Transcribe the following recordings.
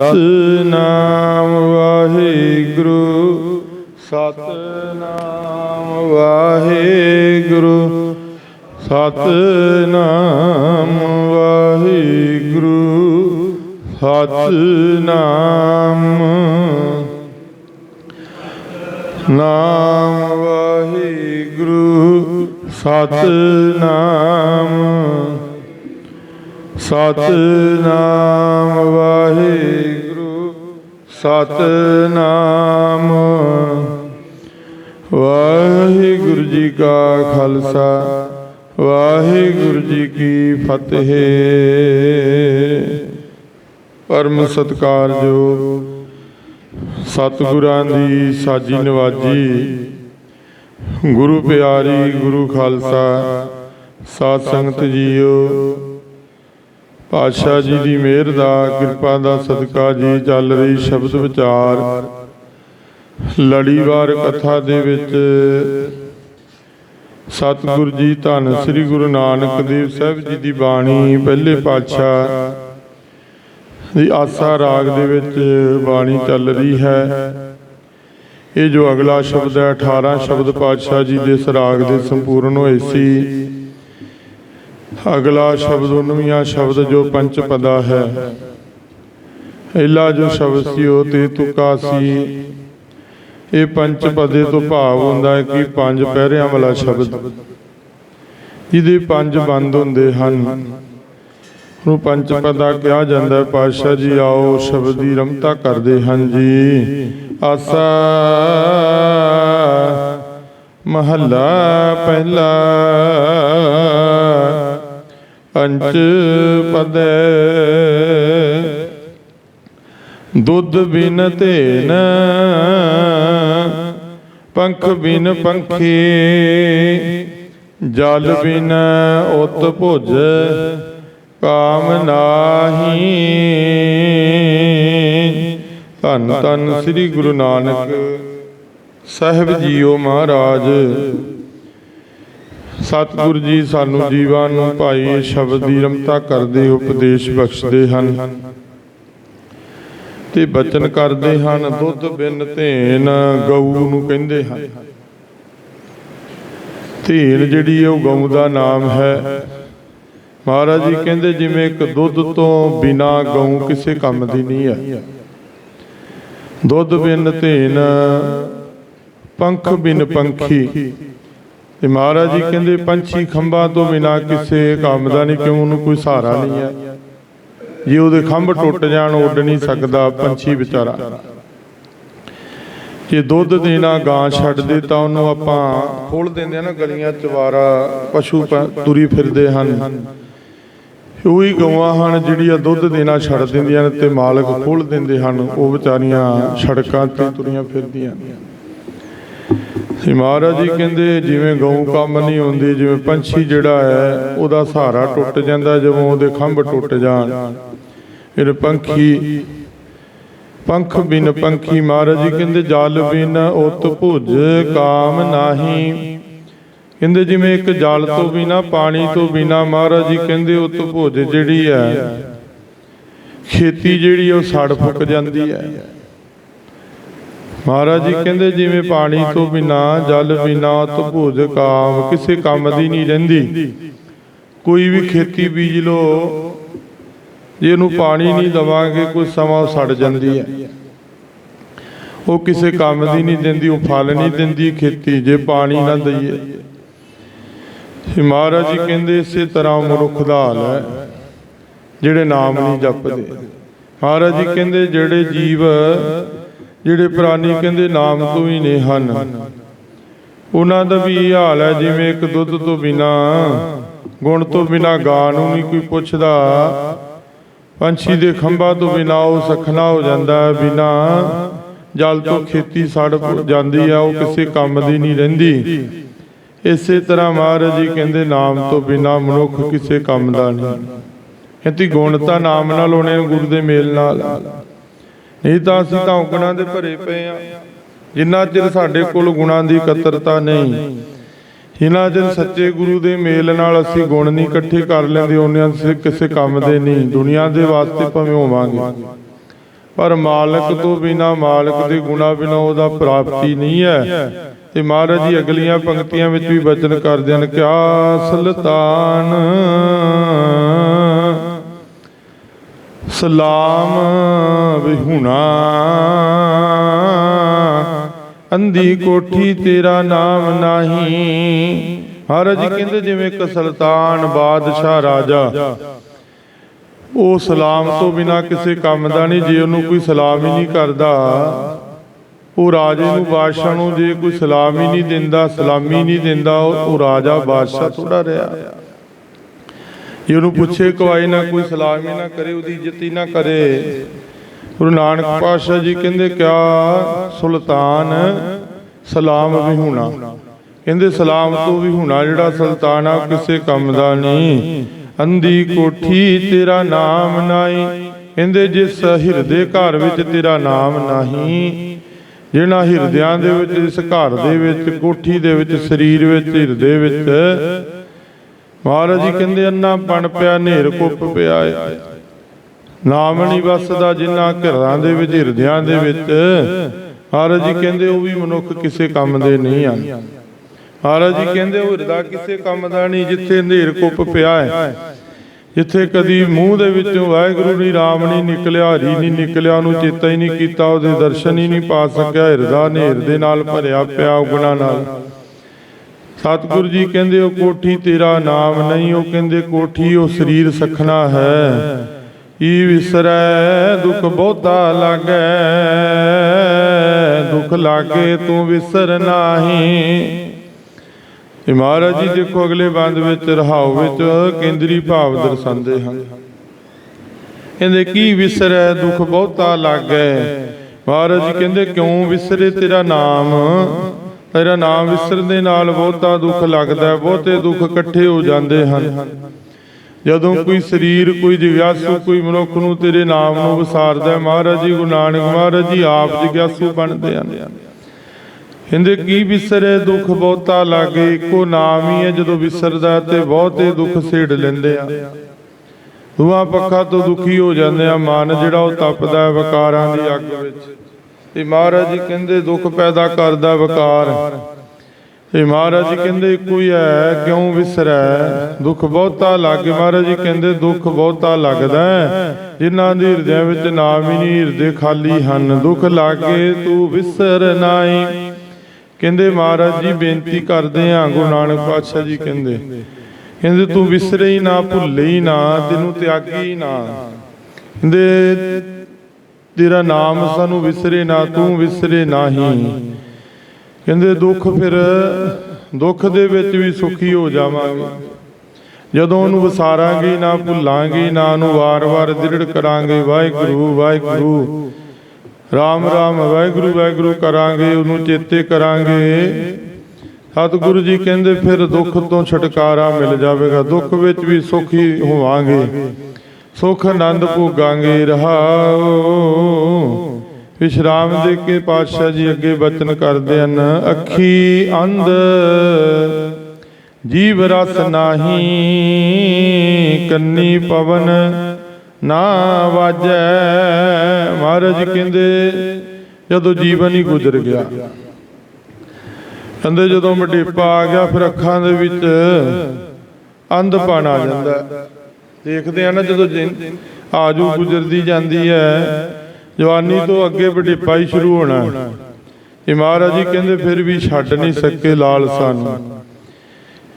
ਸਤਨਾਮ ਵਾਹਿਗੁਰੂ ਸਤਨਾਮ ਵਾਹਿਗੁਰੂ ਸਤਨਾਮ ਵਾਹਿਗੁਰੂ ਸਤਨਾਮ। ਨਾਮ ਵਾਹਿਗੁਰੂ ਸਤਨਾਮ। ਸਤਨਾਮ ਵਾਹਿਗੁਰੂ ਸਤਨਾਮ। ਵਾਹਿਗੁਰੂ ਜੀ ਕਾ ਖਾਲਸਾ, ਵਾਹਿਗੁਰੂ ਜੀ ਕੀ ਫਤਿਹ। ਪਰਮ ਸਤਕਾਰਯੋਗ ਸਤਿਗੁਰਾਂ ਦੀ ਸਾਜੀ ਨਵਾਜੀ, ਗੁਰੂ ਪਿਆਰੀ ਗੁਰੂ ਖਾਲਸਾ, ਸਾਧ ਸੰਗਤ ਜੀਓ। ਪਾਤਸ਼ਾਹ ਜੀ ਦੀ ਮਿਹਰ ਦਾ, ਕਿਰਪਾ ਦਾ ਸਦਕਾ ਜੀ ਚੱਲ ਰਹੀ ਸ਼ਬਦ ਵਿਚਾਰ। ਲੜੀਵਾਰ ਕਥਾ ਦੇ ਵਿੱਚ ਸਤਿਗੁਰੂ ਜੀ ਧੰਨ ਸ੍ਰੀ ਗੁਰੂ ਨਾਨਕ ਦੇਵ ਸਾਹਿਬ ਜੀ ਦੀ ਬਾਣੀ ਪਹਿਲੇ ਪਾਤਸ਼ਾਹ ਦੀ ਆਸਾ ਰਾਗ ਦੇ ਵਿੱਚ ਬਾਣੀ ਚੱਲ ਰਹੀ ਹੈ। ਇਹ ਜੋ ਅਗਲਾ ਸ਼ਬਦ ਹੈ 18 ਸ਼ਬਦ ਪਾਤਸ਼ਾਹ ਜੀ ਦੇ ਇਸ ਰਾਗ ਦੇ ਸੰਪੂਰਨ ਹੋਏ ਸੀ। ਅਗਲਾ ਸ਼ਬਦ 19ਵਾਂ ਸ਼ਬਦ ਜੋ ਪੰਚ ਪਦਾ ਹੈ। ਪਹਿਲਾ ਜੋ ਸ਼ਬਦ ਸੀ ਉਹ ਤੇ ਤੁਕਾ ਸੀ ਇਹ ਪੰਜ ਪਦੇ ਤੋਂ ਭਾਵ ਹੁੰਦਾ ਹੈ ਕਿ ਪੰਜ ਪਹਿਰਿਆਂ ਵਾਲਾ ਸ਼ਬਦ। ਜਿਹਦੇ ਪੰਜ ਬੰਦ ਹੁੰਦੇ ਹਨ। ਨੂੰ ਪੰਜ ਪਦਾ ਕਿਹਾ ਜਾਂਦਾ ਹੈ। ਪਾਤਸ਼ਾਹ ਜੀ ਆਓ ਸ਼ਬਦ ਦੀ ਰਮਤਾ ਕਰਦੇ ਹਨ ਜੀ। ਆਸਾ ਮਹੱਲਾ ਪਹਿਲਾ ਪੰਚ ਪਦੈ। ਦੁੱਧ ਬਿਨ ਧੇਨ, ਪੰਖ ਬਿਨ ਪੰਖੀ। ਜਲ ਬਿਨ ਉਤ ਭੁਜ, ਕਾਮ ਨਾਹੀ। ਧੰਨ ਧੰਨ ਸ੍ਰੀ ਗੁਰੂ ਨਾਨਕ ਸਾਹਿਬ ਜੀਓ ਮਹਾਰਾਜ। ਸਤਿਗੁਰੂ ਜੀ ਸਾਨੂੰ ਜੀਵਾਂ ਨੂੰ ਭਾਈ ਸ਼ਬਦ ਦੀ ਰਮਤਾ ਕਰਦੇ ਉਪਦੇਸ਼ ਬਖਸ਼ਦੇ ਹਨ। ਤੇ ਬਚਨ ਕਰਦੇ ਹਨ, ਦੁੱਧ ਬਿਨ ਧੇਨ ਗਊ ਨੂੰ ਕਹਿੰਦੇ ਹਨ। ਧੇਨ ਜਿਹੜੀ ਉਹ ਗਊ ਦਾ ਨਾਮ ਹੈ। ਮਹਾਰਾਜ ਜੀ ਕਹਿੰਦੇ ਜਿਵੇਂ ਇੱਕ ਦੁੱਧ ਤੋਂ ਬਿਨਾ ਗਊ ਕਿਸੇ ਕੰਮ ਦੀ ਨਹੀਂ ਹੈ। ਦੁੱਧ ਬਿਨ ਧੇਨ, ਪੰਖ ਬਿਨ ਪੰਖੀ। ਤੇ ਮਹਾਰਾਜ ਜੀ ਕਹਿੰਦੇ ਪੰਛੀ ਖੰਭਾਂ ਤੋਂ ਬਿਨਾ ਕਿਸੇ ਕੰਮ ਦਾ ਨਹੀਂ, ਕਿਉਂ? ਉਹਨੂੰ ਕੋਈ ਸਹਾਰਾ ਨਹੀਂ ਹੈ। ਜੇ ਉਹਦੇ ਖੰਭ ਟੁੱਟ ਜਾਣ, ਉੱਡ ਨਹੀਂ ਸਕਦਾ ਪੰਛੀ ਵਿਚਾਰਾ। ਜੇ ਦੁੱਧ ਦੇਣਾ ਗਾਂ ਛੱਡ ਦੇ, ਤਾਂ ਉਹਨੂੰ ਆਪਾਂ ਖੋਲ ਦਿੰਦੇ ਆ ਨਾ ਗਲੀਆਂ ਚਵਾਰਾ ਪਸ਼ੂ ਤੁਰੀ ਫਿਰਦੇ ਹਨ। ਉਹੀ ਗਊਆਂ ਹਨ ਜਿਹੜੀਆਂ ਦੁੱਧ ਦੇਣਾ ਛੱਡ ਦਿੰਦੀਆਂ ਨੇ ਤੇ ਮਾਲਕ ਖੋਲ ਦਿੰਦੇ ਹਨ। ਉਹ ਵਿਚਾਰੀਆਂ ਸੜਕਾਂ ਤੇ ਤੁਰੀਆਂ ਫਿਰਦੀਆਂ ਤੇ ਮਹਾਰਾਜ ਜੀ ਕਹਿੰਦੇ, ਜਿਵੇਂ ਗਊ ਕੰਮ ਨਹੀਂ ਹੁੰਦੀ, ਜਿਵੇਂ ਪੰਛੀ ਜਿਹੜਾ ਹੈ, ਉਹਦਾ ਸਹਾਰਾ ਟੁੱਟ ਜਾਂਦਾ ਜਦੋਂ ਉਹਦੇ ਖੰਭ ਟੁੱਟ ਜਾਣ। ਫਿਰ ਪੰਖੀ, ਪੰਖ ਬਿਨ ਪੰਖੀ, ਮਹਾਰਾਜ ਜੀ ਕਹਿੰਦੇ, ਜਲ ਬਿਨ ਉਤ ਭੁਜ ਕਾਮ ਨਾਹੀ। ਕਹਿੰਦੇ, ਜਿਵੇਂ ਇੱਕ ਜਲ ਤੋਂ ਬਿਨਾ, ਪਾਣੀ ਤੋਂ ਬਿਨਾ, ਮਹਾਰਾਜ ਜੀ ਕਹਿੰਦੇ, ਉਤ ਭੁਜ ਜਿਹੜੀ ਹੈ, ਖੇਤੀ ਜਿਹੜੀ ਉਹ ਸੜ ਫੁੱਕ ਜਾਂਦੀ ਹੈ। ਮਹਾਰਾਜ ਜੀ ਕਹਿੰਦੇ ਜਿਵੇਂ ਪਾਣੀ ਤੋਂ ਬਿਨਾ ਜਲ ਬਿਨਾ ਉਤ ਕਾਮ ਕਿਸੇ ਕੰਮ ਦੀ ਨਹੀਂ ਰਹਿੰਦੀ। ਕੋਈ ਵੀ ਖੇਤੀ ਬੀਜ ਲੋ ਜੇ ਇਹਨੂੰ ਪਾਣੀ ਨਹੀਂ ਦਵਾਂਗੇ ਕੁਝ ਸਮਾਂ ਸੜ ਜਾਂਦੀ ਹੈ। ਉਹ ਕਿਸੇ ਕੰਮ ਦੀ ਨਹੀਂ ਦਿੰਦੀ, ਉਹ ਫਲ ਨਹੀਂ ਦਿੰਦੀ ਖੇਤੀ, ਜੇ ਪਾਣੀ ਨਾ ਦਈਏ। ਤੇ ਮਹਾਰਾਜ ਜੀ ਕਹਿੰਦੇ ਇਸੇ ਤਰ੍ਹਾਂ ਮਨੁੱਖ ਦਾ ਹਾਲ ਹੈ, ਜਿਹੜੇ ਨਾਮ ਨਹੀਂ ਜਪਦੇ। ਮਹਾਰਾਜ ਜੀ ਕਹਿੰਦੇ ਜਿਹੜੇ ਜੀਵ ਜਿਹੜੇ ਪ੍ਰਾਨੀ ਕਹਿੰਦੇ ਨਾਮ ਤੋਂ ਹੀ ਨੇ ਹਨ। ਉਹਨਾਂ ਦਾ ਵੀ ਇਹ ਹਾਲ ਹੈ ਜਿਵੇਂ ਇੱਕ ਦੁੱਧ ਤੋਂ ਬਿਨਾ ਗੁਣ ਤੋਂ ਬਿਨਾ ਗਾਂ ਨੂੰ ਨਹੀਂ ਕੋਈ ਪੁੱਛਦਾ। ਪੰਛੀ ਦੇ ਖੰਭਾਂ ਤੋਂ ਬਿਨਾ ਉਹ ਸਖਣਾ ਹੋ ਜਾਂਦਾ ਹੈ ਬਿਨਾ। ਜਲ ਤੋਂ ਖੇਤੀ ਸੜ ਜਾਂਦੀ ਆ ਉਹ ਕਿਸੇ ਕੰਮ ਦੀ ਨਹੀਂ ਰਹਿੰਦੀ। ਇਸੇ ਤਰ੍ਹਾਂ ਮਹਾਰਾਜ ਜੀ ਕਹਿੰਦੇ ਨਾਮ ਤੋਂ ਬਿਨਾ ਮਨੁੱਖ ਕਿਸੇ ਕੰਮ ਦਾ ਨਹੀਂ। ਕਹਿੰਦੀ ਗੁਣ ਤਾਂ ਨਾਮ ਨਾਲ ਹੋਣੇ ਗੁਰੂ ਦੇ ਮੇਲ ਨਾਲ। ਨਹੀਂ ਤਾਂ ਅਸੀਂ ਤਾਂ ਔਗਣਾਂ ਦੇ ਭਰੇ ਪਏ ਆ ਜਿੰਨਾ ਚਿਰ ਸਾਡੇ ਕੋਲ ਗੁਣਾਂ ਦੀ ਕਤਰਤਾ ਨਹੀਂ, ਜਿੰਨਾ ਚਿਰ ਸੱਚੇ ਗੁਰੂ ਦੇ ਮੇਲ ਨਾਲ ਅਸੀਂ ਗੁਣ ਨਹੀਂ ਇਕੱਠੇ ਕਰ ਲੈਂਦੇ ਉਹਨਾਂ ਕਿਸੇ ਕੰਮ ਦੇ ਨਹੀਂ, ਦੁਨੀਆ ਦੇ ਵਾਸਤੇ ਭਾਵੇਂ ਹੋਵਾਂਗੇ। ਪਰ ਮਾਲਕ ਤੋਂ ਬਿਨਾ, ਮਾਲਕ ਦੇ ਗੁਣਾ ਬਿਨਾ ਉਹਦਾ ਪ੍ਰਾਪਤੀ ਨਹੀਂ ਹੈ। ਤੇ ਮਹਾਰਾਜ ਜੀ, ਅਗਲੀਆਂ ਪੰਕਤੀਆਂ ਵਿੱਚ ਵੀ ਬਚਨ ਕਰਦੇ ਹਨ, ਕਿਆ ਸੁਲਤਾਨ, ਸਲਾਮ ਵਿਹੁਣਾ ਅੰਧੀ ਕੋਠੀ ਤੇਰਾ ਨਾਮ ਨਹੀਂ। ਮਹਾਰਾਜ ਕਹਿੰਦੇ ਜਿਵੇਂ ਇੱਕ ਸੁਲਤਾਨ ਬਾਦਸ਼ਾਹ ਰਾਜਾ। ਉਹ ਸਲਾਮ ਤੋਂ ਬਿਨਾ ਕਿਸੇ ਕੰਮ ਦਾ ਨਹੀਂ, ਜੇ ਉਹਨੂੰ ਕੋਈ ਸਲਾਮ ਹੀ ਨਹੀਂ ਕਰਦਾ। ਉਹ ਰਾਜੇ ਨੂੰ, ਬਾਦਸ਼ਾਹ ਨੂੰ ਜੇ ਕੋਈ ਸਲਾਮ ਹੀ ਨਹੀਂ ਦਿੰਦਾ, ਸਲਾਮੀ ਨਹੀਂ ਦਿੰਦਾ, ਉਹ ਰਾਜਾ, ਬਾਦਸ਼ਾਹ ਥੋੜਾ ਰਿਹਾ। ਜੇ ਉਹਨੂੰ ਪੁੱਛੇ ਕੋਈ ਨਾ ਕੋਈ ਸਲਾਮ ਹੀ ਨਾ ਕਰੇ, ਉਹਦੀ ਇੱਜ਼ਤ ਹੀ ਨਾ ਕਰੇ। ਗੁਰੂ ਨਾਨਕ ਪਾਤਸ਼ਾਹ ਜੀ ਕਹਿੰਦੇ ਕਿਆ ਸੁਲਤਾਨ ਸਲਾਮ ਵੀ ਕਹਿੰਦੇ ਸਲਾਮ ਤੋਂ ਵੀ ਜਿਹੜਾ ਸੁਲਤਾਨ ਆ, ਕਿਸੇ ਕੰਮ ਦਾ ਨਹੀਂ। ਅੰਧੀ ਕੋਠੀ ਤੇਰਾ ਨਾਮ ਨਾਈ ਕਹਿੰਦੇ ਜਿਸ ਹਿਰਦੇ ਘਰ ਵਿੱਚ ਤੇਰਾ ਨਾਮ ਨਹੀਂ। ਜਿਹਨਾਂ ਹਿਰਦਿਆਂ ਦੇ ਵਿੱਚ ਇਸ ਘਰ ਦੇ ਵਿੱਚ, ਕੋਠੀ ਦੇ ਵਿੱਚ, ਸਰੀਰ ਵਿੱਚ, ਹਿਰਦੇ ਵਿੱਚ। ਮਹਾਰਾਜ ਜੀ ਕਹਿੰਦੇ, ਅੰਨਾ ਪਣ ਪਿਆ ਨੇਰ ਕੁੱਪ ਪਿਆ ਏ। ਨਾਮ ਨਹੀਂ ਵਸਦਾ ਜਿਨ੍ਹਾਂ ਘਰਾਂ ਦੇ ਵਿੱਚ ਹਿਰਦਿਆਂ ਦੇ ਵਿੱਚ। ਮਹਾਰਾਜ ਜੀ ਕਹਿੰਦੇ ਉਹ ਵੀ ਮਨੁੱਖ ਕਿਸੇ ਕੰਮ ਦੇ ਨਹੀਂ ਹਨ ਮਹਾਰਾਜ ਜੀ ਕਹਿੰਦੇ ਉਹ ਹਿਰਦਾ ਕਿਸੇ ਕੰਮ ਦਾ ਨਹੀਂ ਜਿੱਥੇ ਹਨੇਰ ਕੁੱਪ ਪਿਆ ਹੈ। ਜਿੱਥੇ ਕਦੀ ਮੂੰਹ ਦੇ ਵਿੱਚੋਂ ਵਾਹਿਗੁਰੂ ਨਹੀਂ ਰਾਮ ਨਹੀਂ ਨਿਕਲਿਆ ਹਰੀ ਨਹੀਂ ਨਿਕਲਿਆ ਉਹਨੂੰ ਚੇਤਾ ਹੀ ਨਹੀਂ ਕੀਤਾ ਉਹਦੇ ਦਰਸ਼ਨ ਹੀ ਨਹੀਂ ਪਾ ਸਕਿਆ ਹਿਰਦਾ ਹਨੇਰ ਦੇ ਨਾਲ ਭਰਿਆ ਪਿਆ ਉਗਣਾ ਨਾਲ। ਸਤਿਗੁਰੂ ਜੀ ਕਹਿੰਦੇ ਉਹ ਕੋਠੀ ਤੇਰਾ ਨਾਮ ਨਹੀਂ ਉਹ ਕਹਿੰਦੇ ਕੋਠੀ ਉਹ ਸਰੀਰ ਸਖਣਾ ਹੈ ਈ ਵਿਸਰੈ, ਦੁਖ ਬਹੁਤਾ ਲਾਗੈ, ਦੁਖ ਲਾਗੇ ਤੂੰ ਵਿਸਰ ਨਾਹੀ। ਇਹ ਮਹਾਰਾਜ ਜੀ ਦੇਖੋ, ਅਗਲੇ ਬੰਦ ਵਿੱਚ ਰਹਾਉ ਵਿੱਚ ਕੇਂਦਰੀ ਭਾਵ ਦਰਸਾਉਂਦੇ ਹਨ। ਕਹਿੰਦੇ, ਕੀ ਵਿਸਰੈ, ਦੁਖ ਬਹੁਤਾ ਲਾਗੈ? ਮਹਾਰਾਜ ਜੀ ਕਹਿੰਦੇ, ਕਿਉਂ ਵਿਸਰੇ ਤੇਰਾ ਨਾਮ? ਤੇਰਾ ਨਾਮ ਵਿਸਰਨ ਦੇ ਨਾਲ ਬਹੁਤਾ ਦੁੱਖ ਲੱਗਦਾ ਬਹੁਤੇ ਦੁੱਖ ਇਕੱਠੇ ਹੋ ਜਾਂਦੇ ਹਨ। ਜਦੋਂ ਕੋਈ ਸਰੀਰ ਕੋਈ ਜਿਗਿਆਸੂ ਕੋਈ ਮਨੁੱਖ ਨੂੰ ਤੇਰੇ ਨਾਮ ਨੂੰ ਵਿਸਾਰਦਾ ਹੈ, ਮਹਾਰਾਜ ਜੀ ਗੁਰੂ ਨਾਨਕ ਮਹਾਰਾਜ ਜੀ ਆਪ ਜਿਗਿਆਸੂ ਬਣਦੇ ਹਨ। ਕਹਿੰਦੇ ਕੀ ਵਿਸਰੇ ਦੁੱਖ ਬਹੁਤਾ ਲਾਗੇ? ਇੱਕੋ ਨਾਮ ਹੀ ਹੈ ਜਦੋਂ ਵਿਸਰਦਾ ਹੈ ਤੇ ਬਹੁਤੇ ਦੁੱਖ ਸੇੜ ਲੈਂਦੇ ਆ। ਦੂਆ ਪੱਖਾ ਤੋਂ ਦੁਖੀ ਹੋ ਜਾਂਦੇ ਆ ਮਨ ਜਿਹੜਾ ਉਹ ਤਪਦਾ ਹੈ ਵਿਕਾਰਾਂ ਦੀ ਅੱਗ ਵਿੱਚ। ਤੇ ਮਹਾਰਾਜ ਜੀ ਕਹਿੰਦੇ ਦੁੱਖ ਪੈਦਾ ਕਰਦਾ ਵਿਕਾਰ। ਤੇ ਮਹਾਰਾਜ ਜੀ ਕਹਿੰਦੇ ਇੱਕੋ ਹੀ ਹੈ, ਕਿਉਂ ਵਿਸਰੈ? ਦੁੱਖ ਬਹੁਤਾ ਲੱਗੇ ਮਹਾਰਾਜ ਜੀ ਕਹਿੰਦੇ ਦੁੱਖ ਬਹੁਤਾ ਲੱਗਦਾ ਜਿਨ੍ਹਾਂ ਦੇ ਹਿਰਦਿਆਂ ਵਿੱਚ ਨਾਮ ਹੀ ਨਹੀਂ, ਹਿਰਦੇ ਖਾਲੀ ਹਨ। ਦੁੱਖ ਲਾਗੇ ਤੂੰ ਵਿਸਰ ਨਾਈ ਕਹਿੰਦੇ ਮਹਾਰਾਜ ਜੀ, ਬੇਨਤੀ ਕਰਦੇ ਆ ਗੁਰੂ ਨਾਨਕ ਪਾਤਸ਼ਾਹ ਜੀ ਕਹਿੰਦੇ। ਕਹਿੰਦੇ ਤੂੰ ਵਿਸਰੇ ਹੀ ਨਾ, ਭੁੱਲੇ ਹੀ ਨਾ, ਤੈਨੂੰ ਤਿਆਗੀ ਹੀ ਨਾ। ਕਹਿੰਦੇ, ਤੇਰਾ ਨਾਮ ਸਾਨੂੰ ਵਿਸਰੇ ਨਾ, ਤੂੰ ਵਿਸਰੇ ਨਾਹੀ। ਕਹਿੰਦੇ ਦੁੱਖ ਫਿਰ ਦੁੱਖ ਦੇ ਵਿੱਚ ਵੀ ਸੁਖੀ ਹੋ ਜਾਵਾਂਗੇ। ਜਦੋਂ ਉਹਨੂੰ ਵਿਸਾਰਾਂਗੇ, ਨਾ ਭੁੱਲਾਂਗੇ, ਨਾ ਉਹਨੂੰ ਵਾਰ-ਵਾਰ ਦ੍ਰਿੜ ਕਰਾਂਗੇ, ਵਾਹਿਗੁਰੂ ਵਾਹਿਗੁਰੂ, ਰਾਮ ਰਾਮ, ਵਾਹਿਗੁਰੂ ਵਾਹਿਗੁਰੂ ਕਰਾਂਗੇ, ਉਹਨੂੰ ਚੇਤੇ ਕਰਾਂਗੇ। ਸਤਿਗੁਰੂ ਜੀ ਕਹਿੰਦੇ ਫਿਰ ਦੁੱਖ ਤੋਂ ਛੁਟਕਾਰਾ ਮਿਲ ਜਾਵੇਗਾ, ਦੁੱਖ ਵਿੱਚ ਵੀ ਸੁਖੀ ਹੋਵਾਂਗੇ। ਸੁਖ ਆਨੰਦ ਭੋਗਾਂਗੇ, ਰਹਾਓ। ਵਿਸ਼ਰਾਮ ਦੇ ਕੇ ਪਾਤਸ਼ਾਹ ਜੀ ਅੱਗੇ ਬਚਨ ਕਰਦੇ ਹਨ। ਅੱਖੀ ਅੰਧ, ਜੀਵ ਰਸ ਨਾਹੀ, ਕੰਨੀ ਪਵਨ ਨਾ ਵਾਜੈ। ਮਹਾਰਾਜ ਕਹਿੰਦੇ, ਜਦੋਂ ਜੀਵਨ ਹੀ ਗੁਜ਼ਰ ਗਿਆ, ਕਹਿੰਦੇ ਜਦੋਂ ਮਡੇਪਾ ਆ ਗਿਆ, ਫਿਰ ਅੱਖਾਂ ਦੇ ਵਿੱਚ ਅੰਧਪਣ ਆ ਜਾਂਦਾ। ਦੇਖਦੇ ਆ ਨਾ ਜਦੋਂ ਆਜੂ ਗੁਜ਼ਰਦੀ ਜਾਂਦੀ ਹੈ। ਜਵਾਨੀ ਤੋਂ ਅੱਗੇ ਵਡੇਪਾ ਹੀ ਸ਼ੁਰੂ ਹੋਣਾ। ਇਹ ਮਹਾਰਾਜ ਜੀ ਕਹਿੰਦੇ ਫਿਰ ਵੀ ਛੱਡ ਨਹੀਂ ਸਕੇ ਲਾਲਸਾ ਨੂੰ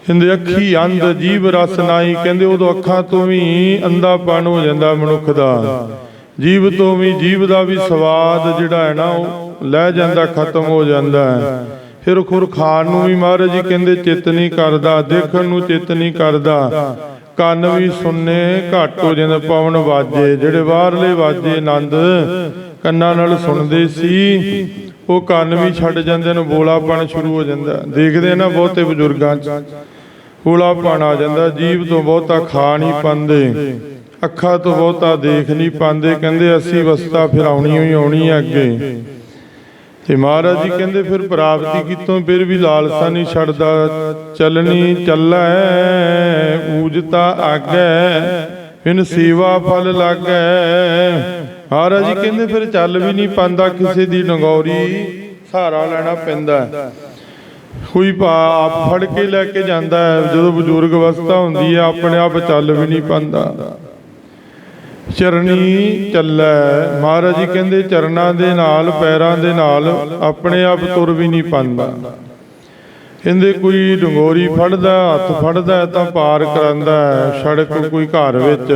ਕਹਿੰਦੇ ਅੱਖੀ ਅੰਧ ਜੀਵ ਰਸ ਨਾਈ ਕਹਿੰਦੇ ਉਦੋਂ ਅੱਖਾਂ ਤੋਂ ਵੀ ਅੰਧਾਪਣ ਹੋ ਜਾਂਦਾ ਮਨੁੱਖ ਦਾ। ਜੀਵ ਤੋਂ ਵੀ ਜੀਵ ਦਾ ਵੀ ਸਵਾਦ ਜਿਹੜਾ ਹੈ ਨਾ ਉਹ ਲੈ ਜਾਂਦਾ ਖਤਮ ਹੋ ਜਾਂਦਾ ਹੈ। ਫਿਰ ਖੁਰ ਖਾਣ ਨੂੰ ਵੀ ਮਹਾਰਾਜ ਜੀ ਕਹਿੰਦੇ ਚਿੱਤ ਨਹੀਂ ਕਰਦਾ ਦੇਖਣ ਨੂੰ ਚਿੱਤ ਨਹੀਂ ਕਰਦਾ। ਕੰਨ ਵੀ ਸੁਣਨੇ ਘੱਟ ਜਾਂਦੇ ਪਵਨ ਵਾਜੇ। ਜਿਹੜੇ ਬਾਹਰਲੇ ਵਾਜੇ ਆਨੰਦ ਕੰਨਾਂ ਨਾਲ ਸੁਣਦੇ ਸੀ ਉਹ ਕੰਨ ਵੀ ਛੱਡ ਜਾਂਦੇ ਨੇ ਬੋਲਾਪਣ ਸ਼ੁਰੂ ਹੋ ਜਾਂਦਾ। ਦੇਖਦੇ ਨਾ ਬਹੁਤੇ ਬਜ਼ੁਰਗਾਂ 'ਚ। ਬੋਲਾਪਣ ਆ ਜਾਂਦਾ ਜੀਵ ਤੋਂ ਬਹੁਤਾ ਖਾ ਨਹੀਂ ਪਾਉਂਦੇ। ਅੱਖਾਂ ਤੋਂ ਬਹੁਤਾ ਦੇਖ ਨਹੀਂ ਪਾਉਂਦੇ ਕਹਿੰਦੇ ਅਸੀਂ ਵਸਤਾ ਫਿਰ ਆਉਣੀ ਹੀ ਆਉਣੀ ਹੈ ਅੱਗੇ। ਤੇ ਮਹਾਰਾਜ ਜੀ ਕਹਿੰਦੇ ਫਿਰ ਪ੍ਰਾਪਤੀ ਕੀਤੋਂ ਫਿਰ ਵੀ ਲਾਲਸਾ ਨਹੀਂ ਛੱਡਦਾ। ਚੱਲਣੀ ਚੱਲੈ, ਊਜਤਾ ਆਗੈ, ਬਿਨ ਸੇਵਾ ਫਲ ਲਾਗੈ। ਮਹਾਰਾਜ ਜੀ ਕਹਿੰਦੇ ਫਿਰ ਚੱਲ ਵੀ ਨਹੀਂ ਪਾਂਦਾ ਕਿਸੇ ਦੀ ਨਗੌਰੀ, ਸਹਾਰਾ ਲੈਣਾ ਪੈਂਦਾ। ਕੋਈ ਭਾ ਆਪ ਫੜ ਕੇ ਲੈ ਕੇ ਜਾਂਦਾ। ਹੈ ਜਦੋਂ ਬਜ਼ੁਰਗ ਅਵਸਥਾ ਹੁੰਦੀ ਹੈ, ਆਪਣੇ ਆਪ ਚੱਲ ਵੀ ਨਹੀਂ ਪਾਂਦਾ ਚਰਨੀ ਚੱਲੈ। ਮਹਾਰਾਜ ਜੀ ਕਹਿੰਦੇ, ਚਰਨਾਂ ਦੇ ਨਾਲ, ਪੈਰਾਂ ਦੇ ਨਾਲ ਆਪਣੇ ਆਪ ਤੁਰ ਵੀ ਨਹੀਂ ਪਾਂਦਾ ਕਹਿੰਦੇ, ਕੋਈ ਡੰਗੋਰੀ ਫੜਦਾ, ਹੱਥ ਫੜਦਾ, ਤਾਂ ਪਾਰ ਕਰਾਂਦਾ ਸੜਕ ਕੋਈ ਘਰ ਵਿੱਚ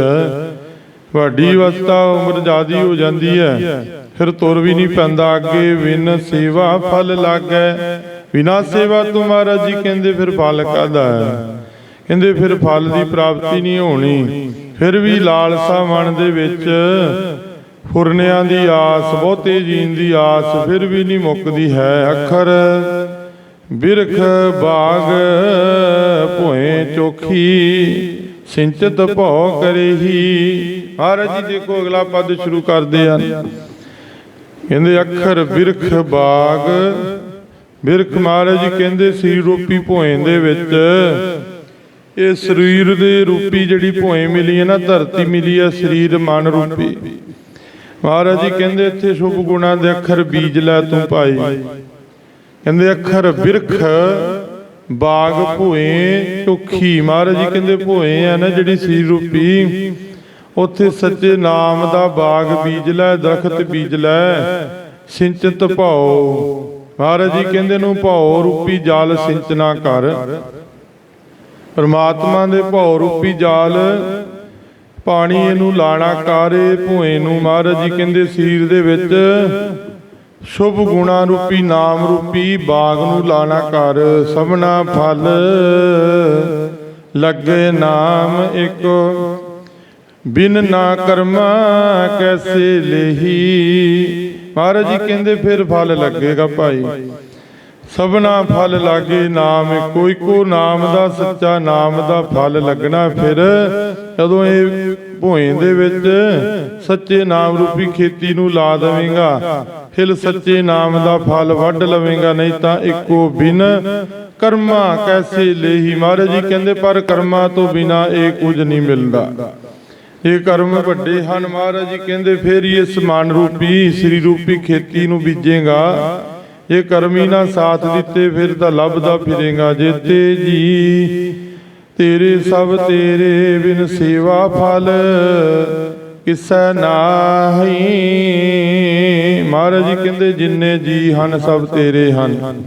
ਵੱਡੀ ਅਵਸਥਾ ਉਮਰ ਜ਼ਿਆਦੀ ਹੋ ਜਾਂਦੀ ਹੈ। ਫਿਰ ਤੁਰ ਵੀ ਨਹੀਂ ਪੈਂਦਾ। ਅੱਗੇ ਵਿਨ ਸੇਵਾ ਫਲ ਲਾਗੈ। ਬਿਨਾ ਸੇਵਾ ਤੁਮਾਰਾ ਜੀ ਕਹਿੰਦੇ, ਫਿਰ ਫਲ ਕਾਹਦਾ ਹੈ? ਕਹਿੰਦੇ ਫਿਰ ਫਲ ਦੀ ਪ੍ਰਾਪਤੀ ਨਹੀਂ ਹੋਣੀ। ਫਿਰ ਵੀ ਲਾਲਸਾ ਮਨ ਦੇ ਵਿੱਚ ਫੁਰਨਿਆਂ ਦੀ ਆਸ, ਬਹੁਤੇ ਜੀਣ ਦੀ ਆਸ ਫਿਰ ਵੀ ਨਹੀਂ ਮੁੱਕਦੀ ਹੈ। ਅੱਖਰ ਬਿਰਖ ਬਾਗ ਭੋਏ ਚੋਖੀ, ਸਿੰਚਤ ਭਉ ਕਰੇਹੀ। ਮਹਾਰਾਜ ਜੀ, ਦੇਖੋ ਅਗਲਾ ਪਦ ਸ਼ੁਰੂ ਕਰਦੇ ਆ ਕਹਿੰਦੇ ਅੱਖਰ ਬਿਰਖ ਬਾਗ, ਬਿਰਖ ਮਹਾਰਾਜ ਜੀ ਕਹਿੰਦੇ ਸੀ ਰੂਪੀ ਭੋਏ ਦੇ ਵਿੱਚ। ਇਹ ਸਰੀਰ ਦੇ ਰੂਪੀ ਜਿਹੜੀ ਭੋਏ ਮਿਲੀ ਹੈ ਨਾ, ਧਰਤੀ ਮਿਲੀ ਹੈ ਸਰੀਰ ਮਨ ਰੂਪੀ। ਮਹਾਰਾਜ ਜੀ ਕਹਿੰਦੇ, ਇੱਥੇ ਸ਼ੁਭ ਗੁਣਾਂ ਦੇ ਅੱਖਰ ਬੀਜ ਲੈ ਤੂੰ ਭਾਈ। ਕਹਿੰਦੇ, ਅੱਖਰ ਬਿਰਖ, ਬਾਗ ਭੋਏ ਟੁਖੀ ਮਹਾਰਾਜ ਜੀ ਕਹਿੰਦੇ, ਭੋਏ ਆ ਨਾ ਜਿਹੜੀ ਸਰੀਰ ਰੂਪੀ। ਉੱਥੇ ਸੱਚੇ ਨਾਮ ਦਾ ਬਾਗ ਬੀਜ ਲੈ, ਦਰਖਤ ਬੀਜ ਲੈ, ਸਿੰਚਤ ਭਾਉ। ਮਹਾਰਾਜ ਜੀ ਕਹਿੰਦੇ ਨੂੰ ਭਾਉ ਰੂਪੀ ਜਾਲ ਸਿੰਚਨਾ ਕਰ। ਪਰਮਾਤਮਾ ਦੇ ਭਉ ਰੂਪੀ ਜਾਲ, ਪਾਣੀ ਇਹਨੂੰ ਲਾਣਾ, ਕਾਰੇ ਭੂਏ ਨੂੰ, ਮਹਾਰਾਜ ਜੀ ਕਹਿੰਦੇ ਸਰੀਰ ਦੇ ਵਿੱਚ, ਸ਼ੁਭ ਗੁਣਾ ਰੂਪੀ, ਨਾਮ ਰੂਪੀ, ਬਾਗ ਨੂੰ ਲਾਣਾ ਕਰ ਸਭਨਾ ਫਲ। ਲੱਗੇ ਨਾਮ ਇੱਕ, ਬਿਨ ਨਾ ਕਰਮਾ ਕੈਸੇ ਲੇਹੀ। ਮਹਾਰਾਜ ਜੀ ਕਹਿੰਦੇ ਫਿਰ ਫਲ ਲੱਗੇਗਾ ਭਾਈ। ਸਭਨਾ ਫਲ ਲਾਗੇ ਨਾਮ, ਕੋਈ ਕੋ ਨਾਮ ਦਾ ਸੱਚਾ ਨਾਮ ਦਾ ਫਲ ਲੱਗਣਾ ਫਿਰ। ਜਦੋਂ ਇਹ ਭੋਏ ਦੇ ਵਿੱਚ ਸੱਚੇ ਨਾਮ ਰੂਪੀ ਖੇਤੀ ਨੂੰ ਲਾ ਦੇਵੇਂਗਾ, ਫਿਰ ਸੱਚੇ ਨਾਮ ਦਾ ਫਲ ਵੱਢ ਲਵੇਂਗਾ, ਨਹੀਂ ਤਾਂ ਇੱਕੋ ਬਿਨ ਕਰਮਾ ਕੈਸੇ ਲੇਹੀ? ਮਹਾਰਾਜ ਜੀ ਕਹਿੰਦੇ, ਪਰ ਕਰਮਾ ਤੋਂ ਬਿਨਾ ਇਹ ਕੁਝ ਨਹੀਂ ਮਿਲਦਾ। ਇਹ ਕਰਮ ਵੱਡੇ ਹਨ। ਮਹਾਰਾਜ ਜੀ ਕਹਿੰਦੇ, ਫੇਰ ਹੀ ਇਸ ਮਨ ਰੂਪੀ, ਸ੍ਰੀ ਰੂਪੀ ਖੇਤੀ ਨੂੰ ਬੀਜੇਗਾ। ਇਹ ਕਰਮੀ ਨਾ ਸਾਥ ਦਿੱਤੇ ਫਿਰ ਤਾਂ ਲੱਭਦਾ ਫਿਰੇਗਾ ਜੇਤੇ ਜੀ। ਤੇਰੇ ਸਭ ਤੇਰੇ ਬਿਨ ਸੇਵਾ ਫਲ। ਕਿਸੈ ਨਾਹੀ? ਮਹਾਰਾਜ ਜੀ ਕਹਿੰਦੇ ਜਿੰਨੇ ਜੀ ਹਨ ਸਭ ਤੇਰੇ ਹਨ।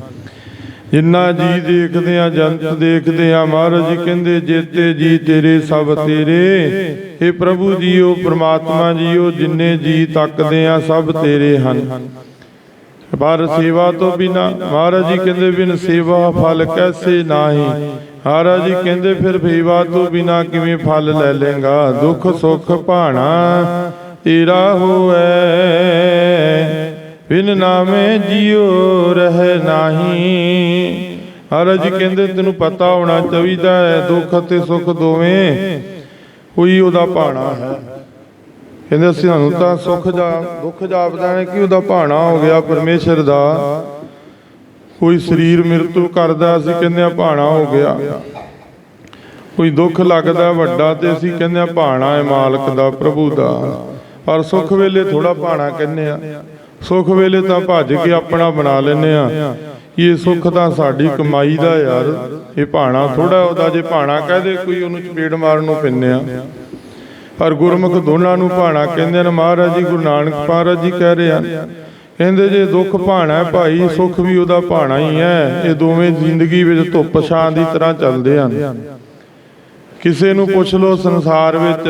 ਜਿੰਨਾ ਜੀ ਦੇਖਦੇ ਆ ਜੰਤ ਦੇਖਦੇ ਆ ਮਹਾਰਾਜ ਜੀ ਕਹਿੰਦੇ ਜੇਤੇ ਜੀ ਤੇਰੇ ਸਭ ਤੇਰੇ। ਇਹ ਪ੍ਰਭੂ ਜੀਓ ਪ੍ਰਮਾਤਮਾ ਜੀਓ ਜਿੰਨੇ ਜੀ ਤੱਕਦੇ ਆ ਸਭ ਤੇਰੇ ਹਨ। ਪਰ ਸੇਵਾ ਤੋਂ ਬਿਨਾ, ਮਹਾਰਾਜ ਜੀ ਕਹਿੰਦੇ ਬਿਨ ਸੇਵਾ ਫਲ ਕੈਸੇ ਨਾਹੀ? ਮਹਾਰਾਜ ਜੀ ਕਹਿੰਦੇ ਫਿਰ ਸੇਵਾ ਤੋਂ ਬਿਨਾ ਕਿਵੇਂ ਫਲ ਲੈ ਲੇਗਾ ਦੁੱਖ ਸੁੱਖ ਭਾਣਾ ਤੇਰਾ ਹੋਵੇ। ਬਿਨ ਨਾਮੇ ਜਿਉ ਰਹਿ ਨਾਹੀ। ਮਹਾਰਾਜ ਜੀ ਕਹਿੰਦੇ ਤੈਨੂੰ ਪਤਾ ਹੋਣਾ ਚਾਹੀਦਾ ਹੈ, ਦੁੱਖ ਅਤੇ ਸੁੱਖ ਦੋਵੇਂ, ਕੋਈ ਉਹਦਾ ਭਾਣਾ ਹੈ। ਕਹਿੰਦੇ ਅਸੀਂ ਸਾਨੂੰ ਤਾਂ ਸੁੱਖ ਜਾ, ਦੁੱਖ ਜਾਪਦਾ ਹੈ ਕਿ ਉਹਦਾ ਭਾਣਾ ਹੋ ਗਿਆ ਪਰਮੇਸ਼ਰ ਦਾ? ਕੋਈ ਸਰੀਰ ਮ੍ਰਿਤੂ ਕਰਦਾ, ਅਸੀਂ ਕਹਿੰਦੇ ਆ ਭਾਣਾ ਹੋ ਗਿਆ। ਕੋਈ ਦੁੱਖ ਲੱਗਦਾ ਵੱਡਾ, ਤੇ ਅਸੀਂ ਕਹਿੰਦੇ ਆ ਭਾਣਾ ਹੈ ਮਾਲਕ ਦਾ, ਪ੍ਰਭੂ ਦਾ। ਪਰ ਸੁੱਖ ਵੇਲੇ ਥੋੜਾ ਭਾਣਾ ਕਹਿੰਦੇ ਆ ਸੁੱਖ ਵੇਲੇ ਤਾਂ ਭੱਜ ਕੇ ਆਪਣਾ ਬਣਾ ਲੈਨੇ ਆ ਇਹ ਸੁੱਖ ਤਾਂ ਸਾਡੀ ਕਮਾਈ ਦਾ ਯਾਰ। ਇਹ ਭਾਣਾ ਥੋੜਾ ਉਹਦਾ, ਜੇ ਭਾਣਾ ਕਹਦੇ ਕੋਈ ਉਹਨੂੰ ਚਪੇੜ ਮਾਰਨ ਨੂੰ ਪੈਂਦੇ ਆ। ਪਰ ਗੁਰਮੁਖ ਦੋਨਾਂ ਨੂੰ ਭਾਣਾ ਕਹਿੰਦੇ ਨੇ, ਮਹਾਰਾਜ ਜੀ, ਗੁਰੂ ਨਾਨਕ ਮਹਾਰਾਜ ਜੀ ਕਹਿ ਰਹੇ ਹਨ। ਕਹਿੰਦੇ ਜੇ ਦੁੱਖ ਭਾਣਾ ਹੈ ਭਾਈ, ਸੁੱਖ ਵੀ ਉਹਦਾ ਭਾਣਾ ਹੀ ਹੈ। ਇਹ ਦੋਵੇਂ ਜ਼ਿੰਦਗੀ ਵਿੱਚ ਧੁੱਪ ਛਾਂ ਦੀ ਤਰ੍ਹਾਂ ਚੱਲਦੇ ਹਨ। ਕਿਸੇ ਨੂੰ ਪੁੱਛ ਲਓ ਸੰਸਾਰ ਵਿੱਚ,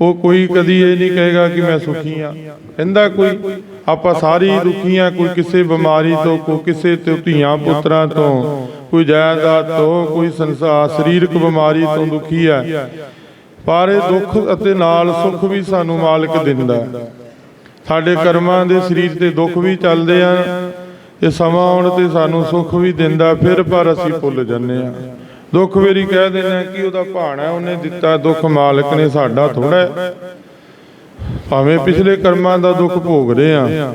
ਉਹ ਕੋਈ ਕਦੀ ਇਹ ਨਹੀਂ ਕਹੇਗਾ ਕਿ ਮੈਂ ਸੁਖੀ ਆ ਕਹਿੰਦਾ ਕੋਈ, ਆਪਾਂ ਸਾਰੀ ਦੁਖੀ ਆ ਕੋਈ ਕਿਸੇ ਬਿਮਾਰੀ ਤੋਂ, ਕੋਈ ਕਿਸੇ ਤੋਂ ਧੀਆਂ ਪੁੱਤਰਾਂ ਤੋਂ, ਕੋਈ ਜਾਇਦਾਦ ਤੋਂ, ਕੋਈ ਸੰਸਾਰ ਸਰੀਰਕ ਬਿਮਾਰੀ ਤੋਂ ਦੁਖੀ ਆ ਪਰ ਇਹ ਦੁੱਖ ਅਤੇ ਨਾਲ ਸੁੱਖ ਵੀ ਸਾਨੂੰ ਮਾਲਕ ਦਿੰਦਾ ਸਾਡੇ ਕਰਮਾਂ ਦੇ ਸਰੀਰ ਤੇ ਦੁੱਖ ਵੀ ਚੱਲਦੇ ਆ, ਇਹ ਸਮਾਂ ਆਉਣ ਤੇ ਸਾਨੂੰ ਸੁੱਖ ਵੀ ਦਿੰਦਾ, ਫਿਰ ਪਰ ਅਸੀਂ ਭੁੱਲ ਜੰਨੇ ਆ। ਦੁੱਖ ਵੇਰੀ ਕਹਿ ਦਿੰਦੇ ਆ ਕਿ ਉਹਦਾ ਭਾਣਾ ਉਹਨੇ ਦਿੱਤਾ ਦੁੱਖ, ਮਾਲਕ ਨੇ ਸਾਡਾ ਥੋੜਾ ਭਾਵੇਂ ਪਿਛਲੇ ਕਰਮਾਂ ਦਾ ਦੁੱਖ ਭੋਗ ਰਹੇ ਆ,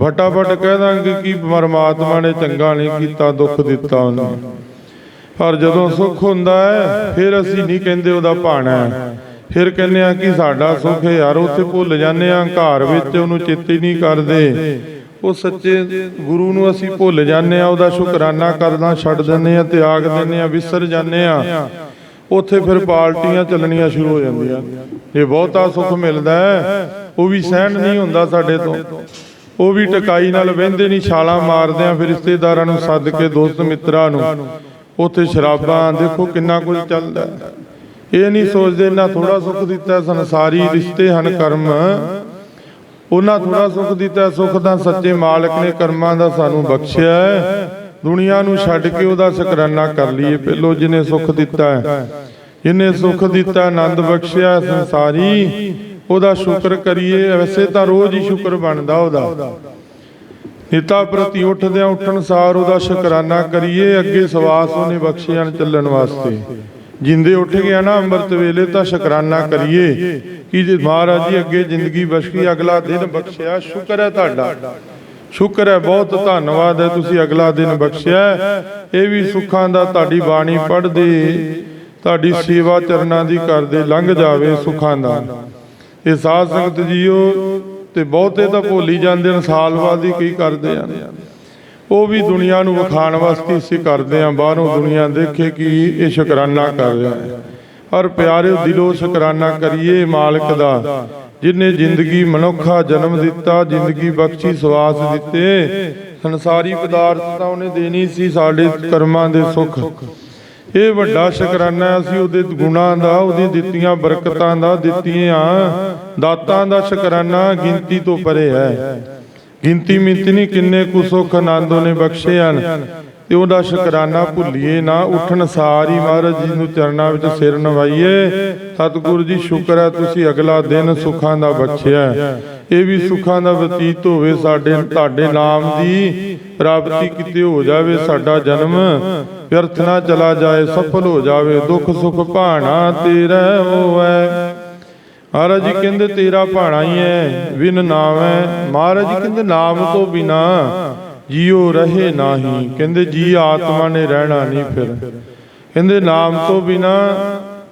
ਫਟਾਫਟ ਕਹਿ ਦਾਂਗੇ ਕਿ ਪਰਮਾਤਮਾ ਨੇ ਚੰਗਾ ਨਹੀਂ ਕੀਤਾ, ਦੁੱਖ ਦਿੱਤਾ ਉਹਨੇ। ਪਰ ਜਦੋਂ ਸੁੱਖ ਹੁੰਦਾ ਹੈ, ਫਿਰ ਅਸੀਂ ਨਹੀਂ ਕਹਿੰਦੇ ਉਹਦਾ ਭਾਣਾ ਫਿਰ ਕਹਿੰਦੇ ਆ ਕਿ ਸਾਡਾ ਸੁੱਖ ਹੈ ਯਾਰ, ਉੱਥੇ ਭੁੱਲ ਜਾਂਦੇ ਆ ਘਰ ਵਿੱਚ ਉਹਨੂੰ ਚੇਤੇ ਨਹੀਂ ਕਰਦੇ। ਉਹ ਸੱਚੇ ਗੁਰੂ ਨੂੰ ਅਸੀਂ ਭੁੱਲ ਜਾਂਦੇ ਆ ਉਹਦਾ ਸ਼ੁਕਰਾਨਾ ਕਰਨਾ ਛੱਡ ਦਿੰਦੇ ਆ ਤਿਆਗ ਦਿੰਦੇ ਆ ਵਿਸਰ ਜਾਂਦੇ ਆ ਉੱਥੇ ਫਿਰ ਪਾਰਟੀਆਂ ਚੱਲਣੀਆਂ ਸ਼ੁਰੂ ਹੋ ਜਾਂਦੀਆਂ। ਇਹ ਬਹੁਤਾ ਸੁੱਖ ਮਿਲਦਾ ਹੈ, ਉਹ ਵੀ ਸਹਿਣ ਨਹੀਂ ਹੁੰਦਾ ਸਾਡੇ ਤੋਂ। ਉਹ ਵੀ ਟਕਾਈ ਨਾਲ ਵਹਿੰਦੇ ਨਹੀਂ, ਛਾਲਾਂ ਮਾਰਦੇ ਆ ਫਿਰ ਰਿਸ਼ਤੇਦਾਰਾਂ ਨੂੰ, ਸੱਦ ਕੇ ਦੋਸਤ ਮਿੱਤਰਾਂ ਨੂੰ। ਉੱਥੇ ਸ਼ਰਾਬਾਂ ਦੇਖੋ ਕਿੰਨਾ ਕੁਝ ਚੱਲਦਾ। ਇਹ ਨਹੀਂ ਸੋਚਦੇ ਨਾ ਥੋੜਾ ਸੁੱਖ ਦਿੱਤਾ ਸੰਸਾਰੀ ਰਿਸ਼ਤੇ ਹਨ ਕਰਮ। ਉਹਨਾਂ ਥੋੜਾ ਸੁੱਖ ਦਿੱਤਾ ਸੁੱਖ ਦਾ ਸੱਚੇ ਮਾਲਕ ਨੇ ਕਰਮਾਂ ਦਾ ਸਾਨੂੰ ਬਖਸ਼ਿਆ ਦੁਨੀਆ ਨੂੰ ਛੱਡ ਕੇ ਉਹਦਾ ਸ਼ੁਕਰਾਨਾ ਕਰ ਲਈਏ ਪਹਿਲੋ ਜਿਹਨੇ ਸੁੱਖ ਦਿੱਤਾ ਹੈ। ਜਿਹਨੇ ਸੁੱਖ ਦਿੱਤਾ ਆਨੰਦ ਬਖਸ਼ਿਆ ਸੰਸਾਰੀ ਉਹਦਾ ਸ਼ੁਕਰ ਕਰੀਏ। ਵੈਸੇ ਤਾਂ ਰੋਜ਼ ਹੀ ਸ਼ੁਕਰ ਬਣਦਾ ਉਹਦਾ। ਨਿਤਾ ਪ੍ਰਤੀ ਉੱਠਦਿਆਂ ਉੱਠਣ ਸਾਰ ਉਹਦਾ ਸ਼ੁਕਰਾਨਾ ਕਰੀਏ, ਅੱਗੇ ਸਵਾਸ ਉਹਨੇ ਬਖਸ਼ਿਆ ਚੱਲਣ ਵਾਸਤੇ। ਜਿੰਦੇ ਉੱਠ ਗਿਆ ਨਾ ਅੰਮ੍ਰਿਤ ਵੇਲੇ ਤਾਂ ਸ਼ੁਕਰਾਨਾ ਕਰੀਏ ਕਿ ਜੇ ਮਹਾਰਾਜ ਜੀ ਅੱਗੇ ਜ਼ਿੰਦਗੀ ਬਖਸ਼ੀ, ਅਗਲਾ ਦਿਨ ਬਖਸ਼ਿਆ, ਸ਼ੁਕਰ ਹੈ ਤੁਹਾਡਾ। ਸ਼ੁਕਰ ਹੈ, ਬਹੁਤ ਧੰਨਵਾਦ ਹੈ ਤੁਸੀਂ ਅਗਲਾ ਦਿਨ ਬਖਸ਼ਿਆ। ਇਹ ਵੀ ਸੁੱਖਾਂ ਦਾ ਤੁਹਾਡੀ ਬਾਣੀ ਪੜ੍ਹਦੇ, ਤੁਹਾਡੀ ਸੇਵਾ ਚਰਨਾਂ ਦੀ ਕਰਦੇ ਲੰਘ ਜਾਵੇ ਸੁੱਖਾਂ ਦਾ। ਇਹ ਸਾਧ ਸੰਗਤ ਜੀਓ ਤੇ ਬਹੁਤੇ ਤਾਂ ਭੁੱਲ ਜਾਂਦੇ ਨੇ ਸਾਲ ਬਾਅਦ ਹੀ ਕਈ ਕਰਦੇ ਆ। ਉਹ ਵੀ ਦੁਨੀਆ ਨੂੰ ਵਿਖਾਣ ਵਾਸਤੇ ਇਸੇ ਕਰਦੇ ਆ ਬਾਹਰੋਂ ਦੁਨੀਆ ਦੇਖੇ ਕਿ ਇਹ ਸ਼ੁਕਰਾਨਾ ਕਰ ਰਿਹਾ। ਹੈ ਔਰ ਪਿਆਰਿਓ ਦਿਲੋਂ ਸ਼ੁਕਰਾਨਾ ਕਰੀਏ ਮਾਲਕ ਦਾ ਜਿਨੇ ਜ਼ਿੰਦਗੀ ਮਨੁੱਖਾ ਜਨਮ ਦਿੱਤਾ ਜ਼ਿੰਦਗੀ ਬਖਸ਼ੀ ਸਵਾਸ ਦਿੱਤੇ। ਸੰਸਾਰੀ ਪਦਾਰਥ ਤਾਂ ਉਹਨੇ ਦੇਣੀ ਸੀ ਸਾਡੇ ਕਰਮਾਂ ਦੇ ਸੁੱਖ। ਇਹ ਵੱਡਾ ਸ਼ੁਕਰਾਨਾ ਅਸੀਂ ਉਹਦੇ ਗੁਣਾਂ ਦਾ ਉਹਦੀ ਦਿੱਤੀਆਂ ਬਰਕਤਾਂ ਦਾ ਦਿੱਤੀਆਂ। ਦਾਤਾਂ ਦਾ ਸ਼ੁਕਰਾਨਾ ਗਿਣਤੀ ਤੋਂ ਪਰੇ ਹੈ। ਗਿਣਤੀ ਮਿੰਤੀ ਨਹੀਂ, ਕਿੰਨੇ ਕੁ ਸੁੱਖ ਆਨੰਦ ਉਹਨੇ ਬਖਸ਼ੇ ਹਨ। ਤੇ ਉਹਦਾ ਸ਼ੁਕਰਾਨਾ ਭੁੱਲੀਏ ਨਾ, ਉੱਠਣ ਸਾਰ ਹੀ ਮਹਾਰਾਜ ਜੀ ਨੂੰ ਚਰਨਾਂ ਵਿੱਚ ਸਿਰ ਨਵਾਈਏ। ਸਤਿਗੁਰੂ ਜੀ, ਸ਼ੁਕਰ ਹੈ ਤੁਸੀਂ ਅਗਲਾ ਦਿਨ ਸੁੱਖਾਂ ਦਾ ਬਖਸ਼ਿਆ। ਇਹ ਵੀ ਸੁੱਖਾਂ ਦਾ ਬਤੀਤ ਹੋਵੇ ਸਾਡੇ, ਤੁਹਾਡੇ ਨਾਮ ਦੀ ਪ੍ਰਾਪਤੀ ਕਿਤੇ ਹੋ ਜਾਵੇ ਸਾਡਾ ਜਨਮ। ਵਿਅਰਥ ਨਾ ਚਲਾ ਜਾਏ, ਸਫਲ ਹੋ ਜਾਵੇ, ਦੁੱਖ ਸੁੱਖ ਭਾਣਾ ਤੇਰਾ ਹੋਵੇ। ਮਹਾਰਾਜ ਜੀ ਕਹਿੰਦੇ ਤੇਰਾ ਭਾਣਾ ਹੀ ਹੈ ਵਿਨ ਨਾਮ ਹੈ। ਮਹਾਰਾਜ ਜੀ ਕਹਿੰਦੇ ਨਾਮ ਤੋਂ ਬਿਨਾ ਜੀਉ ਰਹੇ ਨਾਹੀ। ਕਹਿੰਦੇ ਜੀ ਆਤਮਾ ਨੇ ਰਹਿਣਾ ਨਹੀਂ ਫਿਰ। ਕਹਿੰਦੇ ਨਾਮ ਤੋਂ ਬਿਨਾ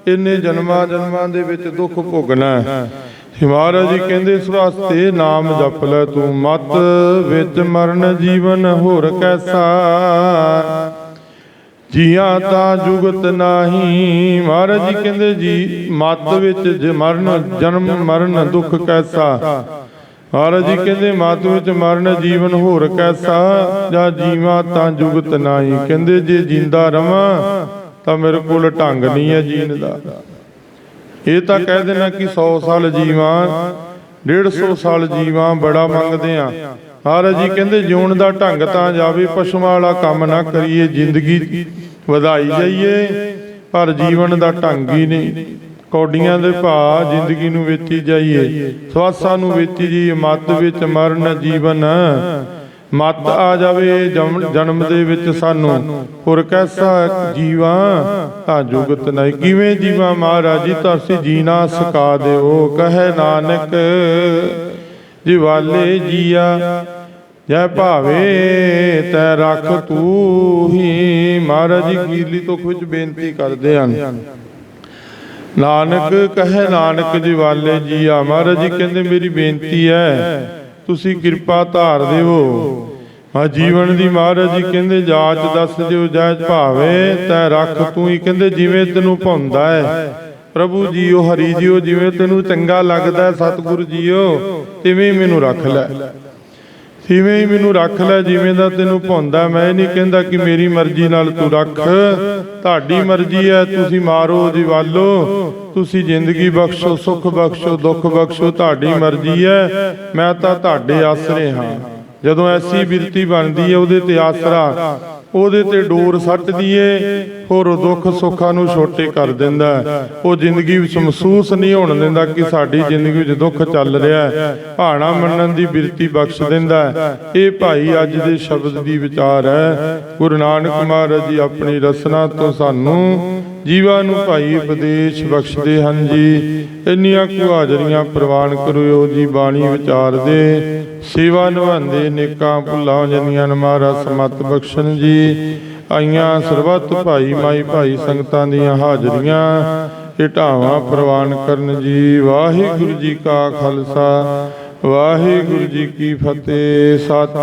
ਇੰਨੇ ਜਨਮਾਂ ਜਨਮਾਂ ਦੇ ਵਿੱਚ ਦੁੱਖ ਭੋਗਣਾ। ਮਹਾਰਾਜ ਜੀ ਕਹਿੰਦੇ ਇਸ ਵਾਸਤੇ ਨਾਮ ਜਪ ਲੈ ਤੂੰ ਮਤ ਵਿੱਚ ਮਰਨ ਜੀਵਨ ਹੋਰ ਕੈਸਾ। ਜੀਆਂ ਤਾਂ ਜੁਗਤ ਨਾਹੀ। ਮਹਾਰਾਜ ਜੀ ਕਹਿੰਦੇ ਜੀ, ਮਤ ਵਿੱਚ ਮਰਨ, ਜਨਮ ਮਰਨ ਦੁੱਖ ਕੈਸਾ? ਮਹਾਰਾਜ ਜੀ ਕਹਿੰਦੇ, ਮਤ ਵਿੱਚ ਮਰਨ ਜੀਵਨ ਹੋਰ ਕੈਸਾ? ਜਾਂ ਜੀਵਾਂ ਤਾਂ ਜੁਗਤ ਨਾਹੀ। ਕਹਿੰਦੇ, ਜੇ ਜਿੰਦਾ ਰਵਾਂ, ਤਾਂ ਮੇਰੇ ਕੋਲ ਢੰਗ ਨਹੀਂ ਹੈ ਜੀਣ ਦਾ। ਇਹ ਤਾਂ ਕਹਿ ਦੇਣਾ ਕਿ 100 ਸਾਲ ਜੀਵਾਂ 150 ਸਾਲ ਜੀਵਾਂ ਬੜਾ ਮੰਗਦੇ ਆ। ਮਹਾਰਾਜ ਜੀ ਕਹਿੰਦੇ ਜਿਉਣ ਦਾ ਢੰਗ ਤਾਂ ਜਾਵੇ ਪਸ਼ੂਆਂ ਵਾਲਾ ਕੰਮ ਨਾ ਕਰੀਏ ਜ਼ਿੰਦਗੀ ਵਧਾਈ ਜਾਈਏ। ਪਰ ਜੀਵਨ ਦਾ ਢੰਗ ਹੀ ਨਹੀਂ। ਕੌਡੀਆਂ ਦੇ ਭਾ ਜ਼ਿੰਦਗੀ ਨੂੰ ਵੇਚੀ ਜਾਈਏ। ਸਵਾਸਾਂ ਨੂੰ ਵੇਚੀ ਜੀ ਮਤ ਵਿੱਚ ਮਰਨ ਜੀਵਨ। ਮਤ ਆ ਜਾਵੇ ਜਨਮ ਦੇ ਵਿੱਚ ਸਾਨੂੰ। ਹੋਰ ਕੈਸਾ ਜੀਵਾ? ਤਾਂ ਜੁਗਤ ਨਹੀਂ। ਕਿਵੇਂ ਜੀਵਾ ਮਹਾਰਾਜ ਜੀ? ਤੁਸੀਂ ਜੀਣਾ ਸਕਾ ਦਿਓ। ਕਹੇ ਨਾਨਕ ਜਿਵਾਲੇ ਜੀਆ ਜੈ ਭਾਵੇ ਤੈ ਰੱਖ ਤੂੰ ਹੀ ਮਹਾਰਾਜ ਜੀ ਕੀਰਲੀ ਤੋਂ ਕੁਝ ਬੇਨਤੀ ਕਰਦੇ ਹਨ। ਨਾਨਕ ਕਹੇ, ਨਾਨਕ ਜਿਵਾਲੇ ਜੀਆ, ਮਹਾਰਾਜ ਜੀ ਕਹਿੰਦੇ ਮੇਰੀ ਬੇਨਤੀ ਹੈ, ਤੁਸੀਂ ਕਿਰਪਾ ਧਾਰ ਦਿਓ। ਆ ਜੀਵਨ ਦੀ ਮਹਾਰਾਜ ਜੀ ਕਹਿੰਦੇ ਜਾਚ ਦੱਸ ਦਿਓ ਜਾਚ ਭਾਵੇ ਤੈ ਰੱਖ ਤੂੰ ਹੀ ਕਹਿੰਦੇ ਜਿਵੇਂ ਤੈਨੂੰ ਭਾਉਂਦਾ ਹੈ। ਪ੍ਰਭੂ ਜੀਓ, ਹਰੀ ਜੀਓ, ਜਿਵੇਂ ਤੈਨੂੰ ਚੰਗਾ ਲੱਗਦਾ ਸਤਿਗੁਰੂ ਜੀਓ, ਤਿਵੇਂ ਹੀ ਮੈਨੂੰ ਰੱਖ ਲੈ। ਜਿਵੇਂ ਹੀ ਮੈਨੂੰ ਰੱਖ ਲੈ, ਜਿਵੇਂ ਦਾ ਤੈਨੂੰ ਭਾਉਂਦਾ ਮੈਂ ਨਹੀਂ ਕਹਿੰਦਾ ਕਿ ਮੇਰੀ ਮਰਜ਼ੀ ਨਾਲ ਤੂੰ ਰੱਖ। ਤੁਹਾਡੀ ਮਰਜ਼ੀ ਹੈ, ਤੁਸੀਂ ਮਾਰੋ ਜੀਵਾਲੋ ਤੁਸੀਂ ਜ਼ਿੰਦਗੀ ਬਖਸ਼ੋ, ਸੁੱਖ ਬਖਸ਼ੋ, ਦੁੱਖ ਬਖਸ਼ੋ, ਤੁਹਾਡੀ ਮਰਜ਼ੀ ਹੈ। ਮੈਂ ਤਾਂ ਤੁਹਾਡੇ ਆਸਰੇ ਹਾਂ। ਜਦੋਂ ਐਸੀ ਬਿਰਤੀ ਬਣਦੀ ਹੈ, ਉਹਦੇ ਤੇ ਆਸਰਾ। ਉਹਦੇ ਤੇ ਡੋਰ ਸੱਟ ਦਈਏ ਹੋਰ ਦੁੱਖ ਸੁੱਖਾਂ ਨੂੰ ਛੋਟੇ ਕਰ ਦਿੰਦਾ। ਉਹ ਜ਼ਿੰਦਗੀ ਵਿੱਚ ਮਹਿਸੂਸ ਨਹੀਂ ਹੋਣ ਦਿੰਦਾ ਕਿ ਸਾਡੀ ਜ਼ਿੰਦਗੀ ਵਿੱਚ ਦੁੱਖ ਚੱਲ ਰਿਹਾ ਹੈ। ਭਾਣਾ ਮੰਨਣ ਦੀ ਬਿਰਤੀ ਬਖਸ਼ ਦਿੰਦਾ ਇਹ ਭਾਈ ਅੱਜ ਦੇ ਸ਼ਬਦ ਦੀ ਵਿਚਾਰ ਹੈ। ਗੁਰੂ ਨਾਨਕ ਮਹਾਰਾਜ ਜੀ ਆਪਣੀ ਰਸਨਾ ਤੋਂ ਸਾਨੂੰ ਜੀਵਾਂ ਨੂੰ ਭਾਈ ਉਪਦੇਸ਼ ਬਖਸ਼ਦੇ ਹਨ ਜੀ। ਇੰਨੀਆਂ ਕੁ ਹਾਜ਼ਰੀਆਂ ਪ੍ਰਵਾਨ ਕਰਿਓ ਜੀ ਬਾਣੀ ਵਿਚਾਰ ਦੇ ਸੇਵਾ ਨਿਭਾਉਂਦੇ ਨੇਕਾਂ ਭੁੱਲਾਂ ਜਨੀਆਂ ਮਹਾਰਾਜ ਸਮਤ ਬਖਸ਼ਣ ਜੀ। ਆਈਆਂ ਸਰਬੱਤ ਭਾਈ ਮਾਈ ਭਾਈ ਸੰਗਤਾਂ ਦੀਆਂ ਹਾਜ਼ਰੀਆਂ, ਇਹ ਪ੍ਰਵਾਨ ਕਰਨ ਜੀ। ਵਾਹਿਗੁਰੂ ਜੀ ਕਾ ਖਾਲਸਾ, ਵਾਹਿਗੁਰੂ ਜੀ ਕੀ ਫਤਿਹ। ਸਤਿ